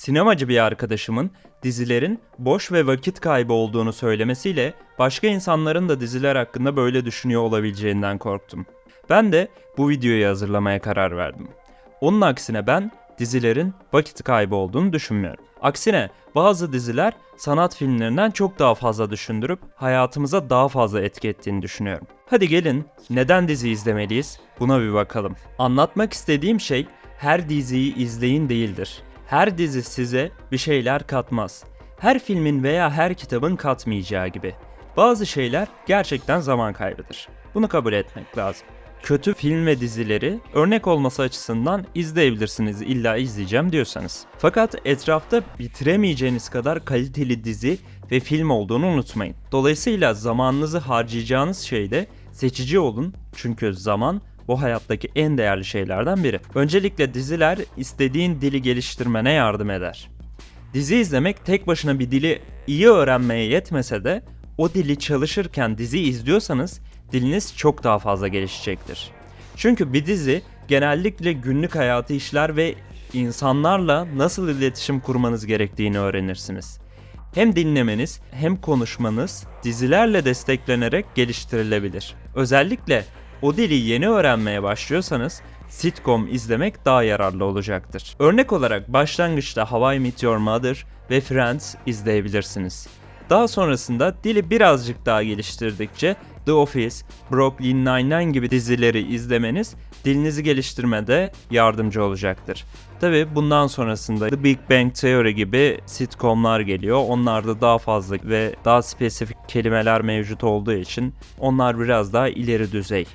Sinemacı bir arkadaşımın dizilerin boş ve vakit kaybı olduğunu söylemesiyle başka insanların da diziler hakkında böyle düşünüyor olabileceğinden korktum. Ben de bu videoyu hazırlamaya karar verdim. Onun aksine ben dizilerin vakit kaybı olduğunu düşünmüyorum. Aksine bazı diziler sanat filmlerinden çok daha fazla düşündürüp hayatımıza daha fazla etki ettiğini düşünüyorum. Hadi gelin neden dizi izlemeliyiz buna bir bakalım. Anlatmak istediğim şey her diziyi izleyin değildir. Her dizi size bir şeyler katmaz. Her filmin veya her kitabın katmayacağı gibi. Bazı şeyler gerçekten zaman kaybıdır. Bunu kabul etmek lazım. Kötü film ve dizileri örnek olması açısından izleyebilirsiniz illa izleyeceğim diyorsanız. Fakat etrafta bitiremeyeceğiniz kadar kaliteli dizi ve film olduğunu unutmayın. Dolayısıyla zamanınızı harcayacağınız şeyde seçici olun çünkü zaman bu hayattaki en değerli şeylerden biri. Öncelikle diziler istediğin dili geliştirmene yardım eder. Dizi izlemek tek başına bir dili iyi öğrenmeye yetmese de o dili çalışırken dizi izliyorsanız diliniz çok daha fazla gelişecektir. Çünkü bir dizi genellikle günlük hayatı işler ve insanlarla nasıl iletişim kurmanız gerektiğini öğrenirsiniz. Hem dinlemeniz hem konuşmanız dizilerle desteklenerek geliştirilebilir. Özellikle o dili yeni öğrenmeye başlıyorsanız sitcom izlemek daha yararlı olacaktır. Örnek olarak başlangıçta How I Met Your Mother ve Friends izleyebilirsiniz. Daha sonrasında dili birazcık daha geliştirdikçe The Office, Brooklyn Nine-Nine gibi dizileri izlemeniz dilinizi geliştirmede yardımcı olacaktır. Tabi bundan sonrasında The Big Bang Theory gibi sitcomlar geliyor. Onlarda daha fazla ve daha spesifik kelimeler mevcut olduğu için onlar biraz daha ileri düzey.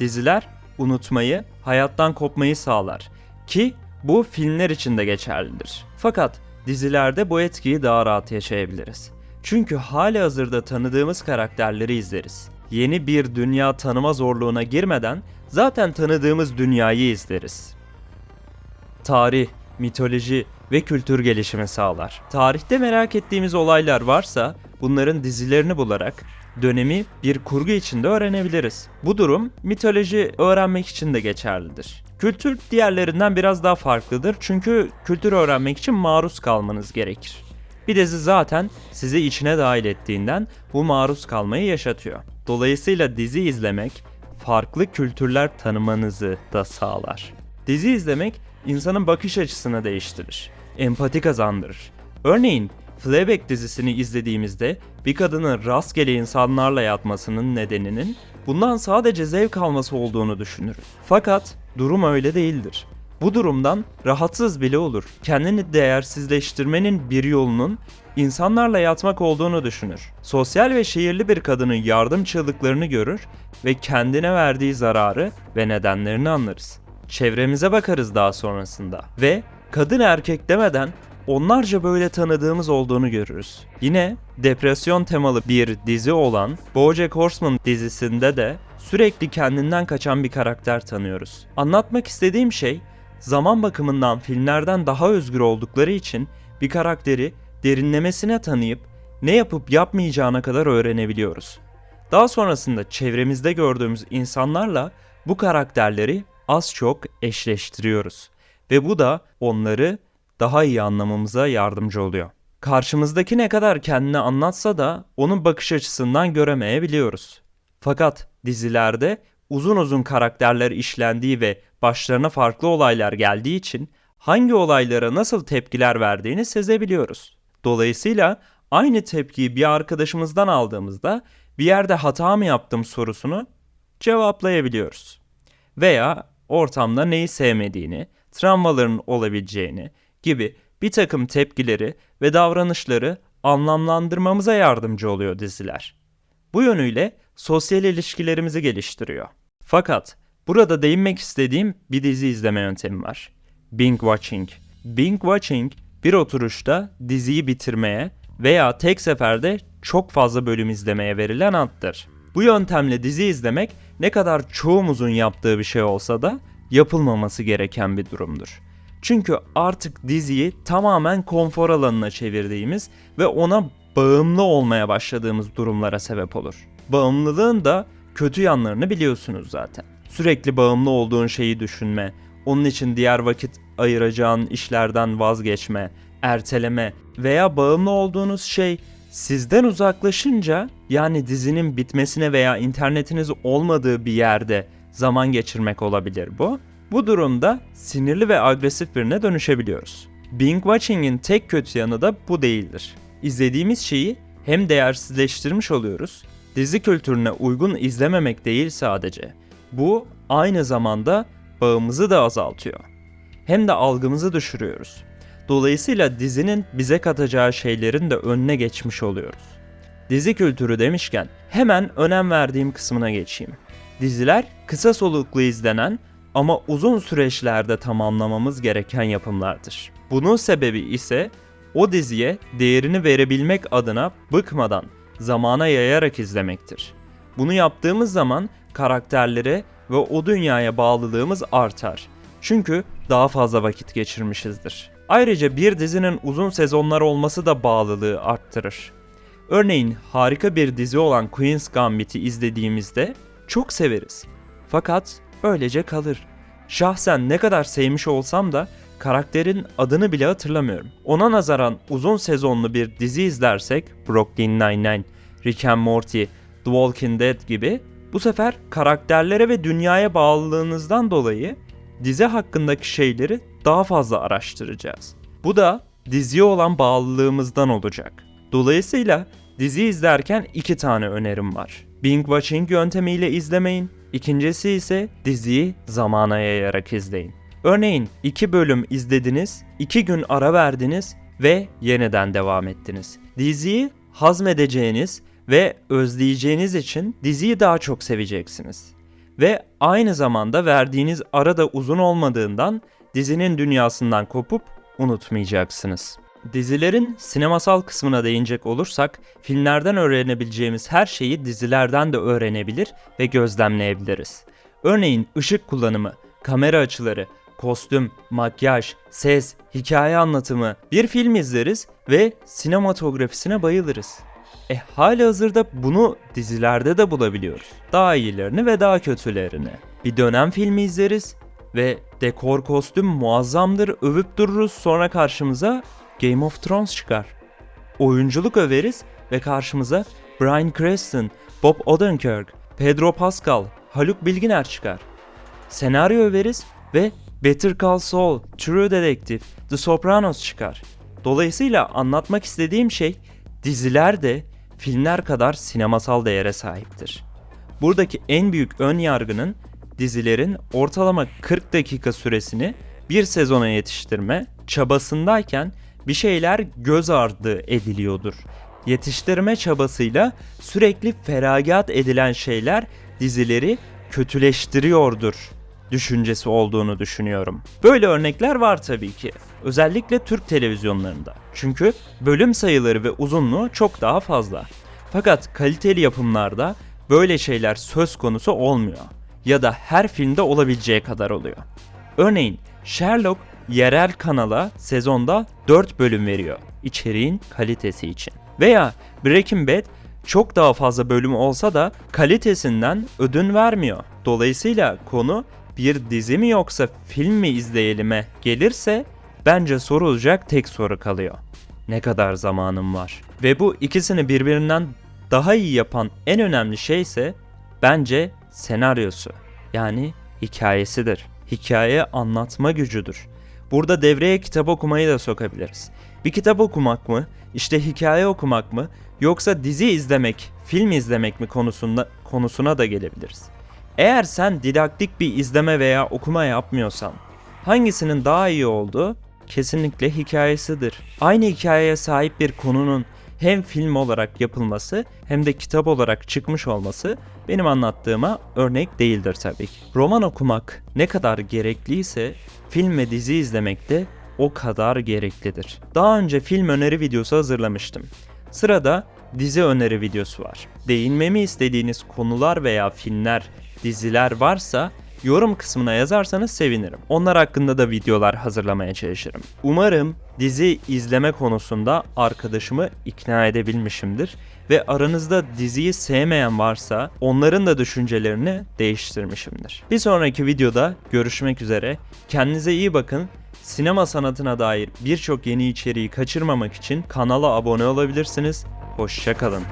Diziler unutmayı, hayattan kopmayı sağlar ki bu filmler için de geçerlidir. Fakat dizilerde bu etkiyi daha rahat yaşayabiliriz. Çünkü hali hazırda tanıdığımız karakterleri izleriz. Yeni bir dünya tanıma zorluğuna girmeden zaten tanıdığımız dünyayı izleriz. Tarih, mitoloji ve kültür gelişimi sağlar. Tarihte merak ettiğimiz olaylar varsa bunların dizilerini bularak dönemi bir kurgu içinde öğrenebiliriz. Bu durum mitoloji öğrenmek için de geçerlidir. Kültür diğerlerinden biraz daha farklıdır çünkü kültür öğrenmek için maruz kalmanız gerekir. Bir dizi zaten sizi içine dahil ettiğinden bu maruz kalmayı yaşatıyor. Dolayısıyla dizi izlemek farklı kültürler tanımanızı da sağlar. Dizi izlemek insanın bakış açısını değiştirir. Empati kazandırır. Örneğin Fleabag dizisini izlediğimizde bir kadının rastgele insanlarla yatmasının nedeninin bundan sadece zevk alması olduğunu düşünürüz. Fakat durum öyle değildir. Bu durumdan rahatsız bile olur. Kendini değersizleştirmenin bir yolunun insanlarla yatmak olduğunu düşünür. Sosyal ve şehirli bir kadının yardım çığlıklarını görür ve kendine verdiği zararı ve nedenlerini anlarız. Çevremize bakarız daha sonrasında ve kadın erkek demeden onlarca böyle tanıdığımız olduğunu görürüz. Yine depresyon temalı bir dizi olan BoJack Horseman dizisinde de sürekli kendinden kaçan bir karakter tanıyoruz. Anlatmak istediğim şey zaman bakımından filmlerden daha özgür oldukları için bir karakteri derinlemesine tanıyıp ne yapıp yapmayacağına kadar öğrenebiliyoruz. Daha sonrasında çevremizde gördüğümüz insanlarla bu karakterleri az çok eşleştiriyoruz ve bu da onları daha iyi anlamamıza yardımcı oluyor. Karşımızdaki ne kadar kendini anlatsa da onun bakış açısından göremeyebiliyoruz. Fakat dizilerde uzun uzun karakterler işlendiği ve başlarına farklı olaylar geldiği için hangi olaylara nasıl tepkiler verdiğini sezebiliyoruz. Dolayısıyla aynı tepkiyi bir arkadaşımızdan aldığımızda bir yerde hata mı yaptım sorusunu cevaplayabiliyoruz. Veya ortamda neyi sevmediğini, travmaların olabileceğini gibi bir takım tepkileri ve davranışları anlamlandırmamıza yardımcı oluyor diziler. Bu yönüyle sosyal ilişkilerimizi geliştiriyor. Fakat burada değinmek istediğim bir dizi izleme yöntemi var. Binge watching. Binge watching bir oturuşta diziyi bitirmeye veya tek seferde çok fazla bölüm izlemeye verilen addır. Bu yöntemle dizi izlemek ne kadar çoğumuzun yaptığı bir şey olsa da yapılmaması gereken bir durumdur. Çünkü artık diziyi tamamen konfor alanına çevirdiğimiz ve ona bağımlı olmaya başladığımız durumlara sebep olur. Bağımlılığın da kötü yanlarını biliyorsunuz zaten. Sürekli bağımlı olduğun şeyi düşünme, onun için diğer vakit ayıracağın işlerden vazgeçme, erteleme veya bağımlı olduğunuz şey sizden uzaklaşınca yani dizinin bitmesine veya internetiniz olmadığı bir yerde zaman geçirmek olabilir bu. Bu durumda sinirli ve agresif birine dönüşebiliyoruz. Binge watching'in tek kötü yanı da bu değildir. İzlediğimiz şeyi hem değersizleştirmiş oluyoruz, dizi kültürüne uygun izlememek değil sadece. Bu aynı zamanda bağımızı da azaltıyor. Hem de algımızı düşürüyoruz. Dolayısıyla dizinin bize katacağı şeylerin de önüne geçmiş oluyoruz. Dizi kültürü demişken hemen önem verdiğim kısmına geçeyim. Diziler kısa soluklu izlenen ama uzun süreçlerde tamamlamamız gereken yapımlardır. Bunun sebebi ise o diziye değerini verebilmek adına bıkmadan, zamana yayarak izlemektir. Bunu yaptığımız zaman karakterlere ve o dünyaya bağlılığımız artar. Çünkü daha fazla vakit geçirmişizdir. Ayrıca bir dizinin uzun sezonlar olması da bağlılığı arttırır. Örneğin harika bir dizi olan Queen's Gambit'i izlediğimizde çok severiz. Fakat öylece kalır. Şahsen ne kadar sevmiş olsam da karakterin adını bile hatırlamıyorum. Ona nazaran uzun sezonlu bir dizi izlersek Brooklyn Nine-Nine, Rick and Morty, The Walking Dead gibi bu sefer karakterlere ve dünyaya bağlılığınızdan dolayı dizi hakkındaki şeyleri daha fazla araştıracağız. Bu da diziye olan bağlılığımızdan olacak. Dolayısıyla dizi izlerken iki tane önerim var. Binge watching yöntemiyle izlemeyin. İkincisi ise diziyi zamana yayarak izleyin. Örneğin iki bölüm izlediniz, iki gün ara verdiniz ve yeniden devam ettiniz. Diziyi hazmedeceğiniz ve özleyeceğiniz için diziyi daha çok seveceksiniz. Ve aynı zamanda verdiğiniz ara da uzun olmadığından dizinin dünyasından kopup unutmayacaksınız. Dizilerin sinemasal kısmına değinecek olursak, filmlerden öğrenebileceğimiz her şeyi dizilerden de öğrenebilir ve gözlemleyebiliriz. Örneğin ışık kullanımı, kamera açıları, kostüm, makyaj, ses, hikaye anlatımı. Bir film izleriz ve sinematografisine bayılırız. E hali hazırda bunu dizilerde de bulabiliyoruz. Daha iyilerini ve daha kötülerini. Bir dönem filmi izleriz ve dekor kostüm muazzamdır övüp dururuz sonra karşımıza Game of Thrones çıkar. Oyunculuk överiz ve karşımıza Bryan Cranston, Bob Odenkirk, Pedro Pascal, Haluk Bilginer çıkar. Senaryo överiz ve Better Call Saul, True Detective, The Sopranos çıkar. Dolayısıyla anlatmak istediğim şey diziler de filmler kadar sinemasal değere sahiptir. Buradaki en büyük ön yargının dizilerin ortalama 40 dakika süresini bir sezona yetiştirme çabasındayken bir şeyler göz ardı ediliyordur. Yetiştirme çabasıyla sürekli feragat edilen şeyler dizileri kötüleştiriyordur düşüncesi olduğunu düşünüyorum. Böyle örnekler var tabii ki. Özellikle Türk televizyonlarında. Çünkü bölüm sayıları ve uzunluğu çok daha fazla. Fakat kaliteli yapımlarda böyle şeyler söz konusu olmuyor. Ya da her filmde olabileceği kadar oluyor. Örneğin Sherlock yerel kanala sezonda 4 bölüm veriyor içeriğin kalitesi için. Veya Breaking Bad çok daha fazla bölüm olsa da kalitesinden ödün vermiyor. Dolayısıyla konu bir dizi mi yoksa film mi izleyelim'e gelirse bence sorulacak tek soru kalıyor. Ne kadar zamanım var? Ve bu ikisini birbirinden daha iyi yapan en önemli şey ise bence senaryosu. Yani hikayesidir. Hikaye anlatma gücüdür. Burada devreye kitap okumayı da sokabiliriz. Bir kitap okumak mı, işte hikaye okumak mı, yoksa dizi izlemek, film izlemek mi konusunda konusuna da gelebiliriz. Eğer sen didaktik bir izleme veya okuma yapmıyorsan, hangisinin daha iyi olduğu kesinlikle hikayesidir. Aynı hikayeye sahip bir konunun hem film olarak yapılması hem de kitap olarak çıkmış olması benim anlattığıma örnek değildir tabii ki. Roman okumak ne kadar gerekliyse film ve dizi izlemek de o kadar gereklidir. Daha önce film öneri videosu hazırlamıştım. Sırada dizi öneri videosu var. Değinmemi istediğiniz konular veya filmler, diziler varsa yorum kısmına yazarsanız sevinirim. Onlar hakkında da videolar hazırlamaya çalışırım. Umarım dizi izleme konusunda arkadaşımı ikna edebilmişimdir ve aranızda diziyi sevmeyen varsa onların da düşüncelerini değiştirmişimdir. Bir sonraki videoda görüşmek üzere. Kendinize iyi bakın. Sinema sanatına dair birçok yeni içeriği kaçırmamak için kanala abone olabilirsiniz. Hoşçakalın.